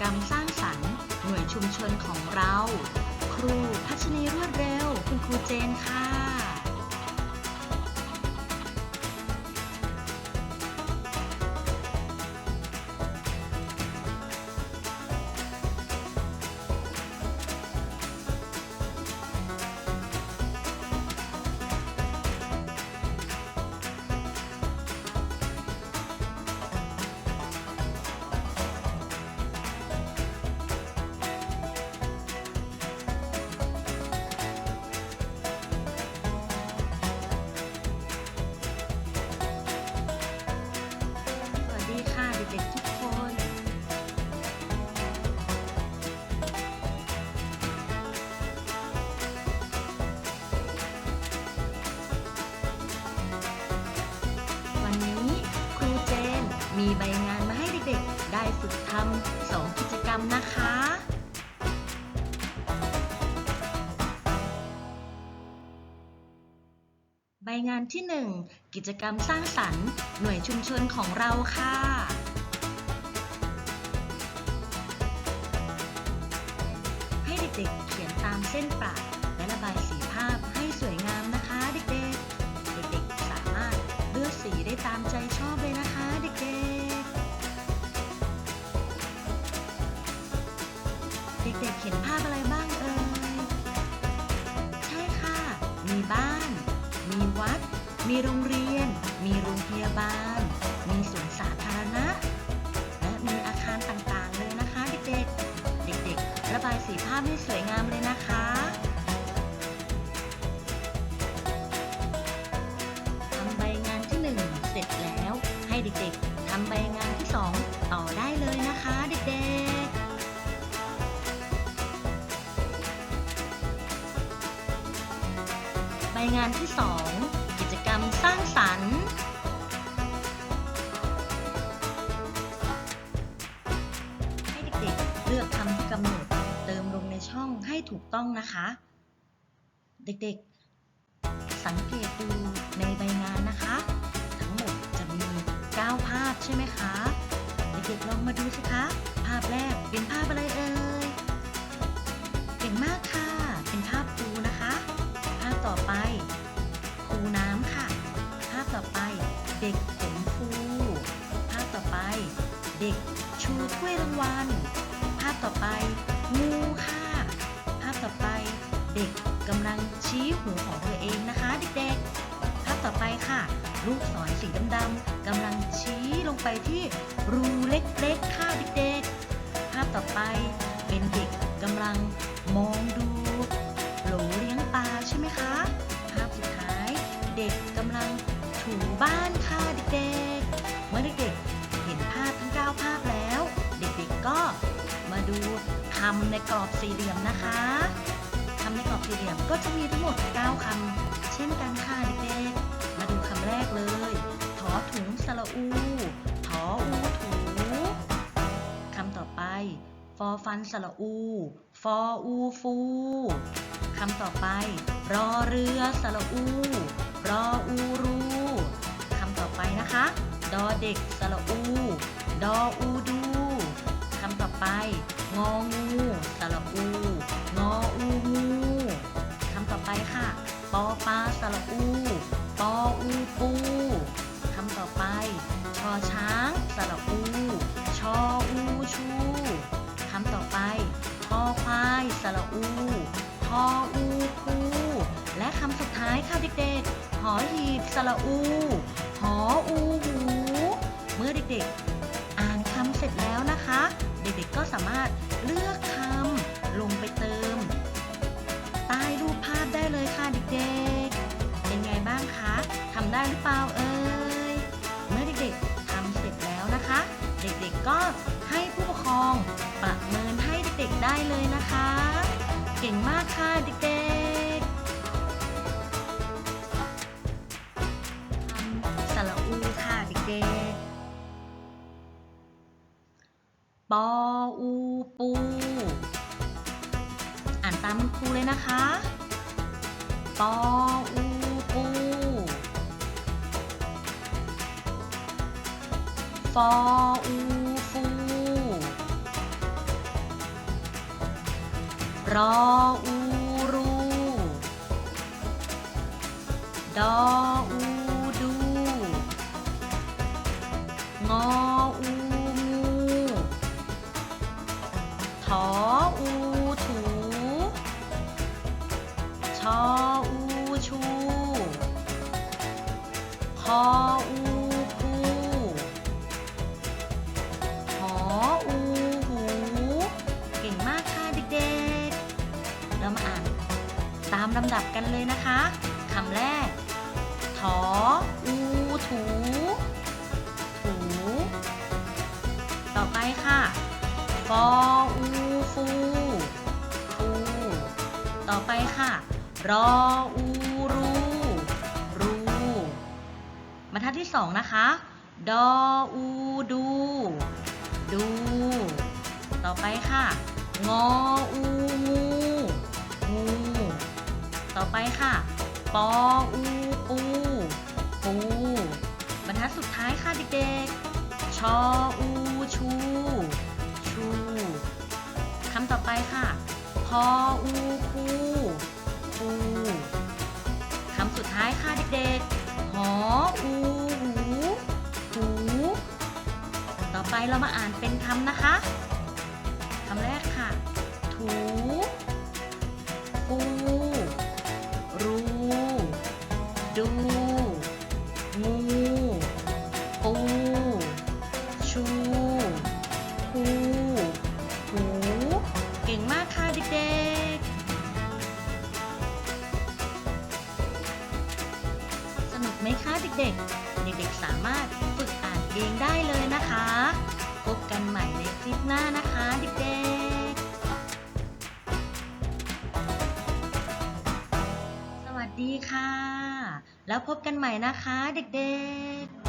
กรรมสร้างสรรค์หน่วยชุมชนของเรา ครูพัชนีรวดเร็ว คุณครูเจนค่ะ มีใบงานมาให้เด็กๆ ได้ฝึกทำสองกิจกรรมนะคะ ใบงานที่ 1 กิจกรรมสร้างสรรค์ หน่วยชุมชนของเราค่ะให้เด็กๆเขียนตามเส้นปรา มีโรงเรียน มีโรงพยาบาล มีสวนสาธารณะ และมีอาคารต่างๆเลยนะคะเด็กๆ เด็กๆ ระบายสีภาพให้สวยงามเลยนะคะทำใบงานที่ 1 เสร็จแล้ว ให้เด็กๆทำใบงานที่ 2 ต่อได้เลยนะคะเด็กๆใบงานที่ 2 รรมสร้างสรรค์ ให้เด็กๆเลือกคำกำหนดเติมลงในช่องให้ถูกต้องนะคะ เด็กๆ สังเกตดูในใบงานนะคะ ทั้งหมดจะมี 9 ภาพใช่ไหมคะ เด็กๆลองมาดูสิคะ ภาพแรกเป็นภาพอะไรเอ่ยเก่งมากค่ะ เด็กชูถ้วยรางวัล ภาพต่อไปงูค่ะ ภาพต่อไปเด็กกำลังชี้หูของตัวเองนะคะเด็กๆ ภาพต่อไปค่ะ ลูกศรสีดำๆกำลังชี้ลงไปที่รูเล็กๆค่ะเด็กๆ ภาพต่อไปเป็นเด็กกำลังมองดูโหลเลี้ยงปลาใช่ไหมคะ ภาพสุดท้ายเด็กกำลังถูบ้านค่ะเด็กๆ เมื่อ 9 ภาพแล้ว เด็กๆก็มาดูคำในกรอบสี่เหลี่ยมนะคะคำในกรอบสี่เหลี่ยมก็จะมีทั้งหมด 9 คำ เช่นกันค่ะเด็กๆ มาดูคำแรกเลยถอถุงสระอูถออูถูคำต่อไป ฟอฟันสระอู ฟออูฟูคำต่อไป รอเรือสระอู รออูรูคำต่อไปนะคะ ดอเด็กสระอู ดออูดูคำต่อไป งองูสระอู งออูงูคำต่อไปค่ะ ปอปลาสระอู ปออูปูคำต่อไป ชอช้างสระอู ชออูชูคำต่อไปคอควายสระอูทออูคูและคำสุดท้ายค่ะเด็กๆ หอหีบสระอู หออูหู เมื่อเด็กๆำเสร็จแล้วนะคะ เด็กๆก็สามารถเลือกคำลงไปเติม ใต้รูปภาพได้เลยค่ะเด็กๆ เป็นไงบ้างคะทำได้หรือเปล่าเอ่ยเมื่อเด็กๆทำเสร็จแล้วนะคะ เด็กๆก็ให้ผู้ปกครองประเมินให้เด็กๆได้เลยนะคะ เก่งมากค่ะเด็กๆ ปออูปู อ่านตามคุณครูเลยนะคะ ปออูปูฟออูฟูรออูรู ดออูามลำดับกันเลยนะคะคำแรก ถอ อู ถู ถู ต่อไปค่ะฟออูฟูฟูต่อไปค่ะ รออูรูรูบรรทัดที่สองนะคะ ดออูดู ดู ต่อไปค่ะ งออู ต่อไปค่ะ ปออูปูปูบรรทัดสุดท้ายค่ะเด็กๆ ชออูชูชูคำต่อไปค่ะ พออูคูคูคำสุดท้ายค่ะเด็กๆ หออูหูหูต่อไปเรามาอ่านเป็นคำนะคะคำแรกค่ะ ถู เด็ก เด็กๆสามารถฝึกอ่านเองได้เลยนะคะ พบกันใหม่ในคลิปหน้านะคะเด็กๆ สวัสดีค่ะ แล้วพบกันใหม่นะคะเด็กๆ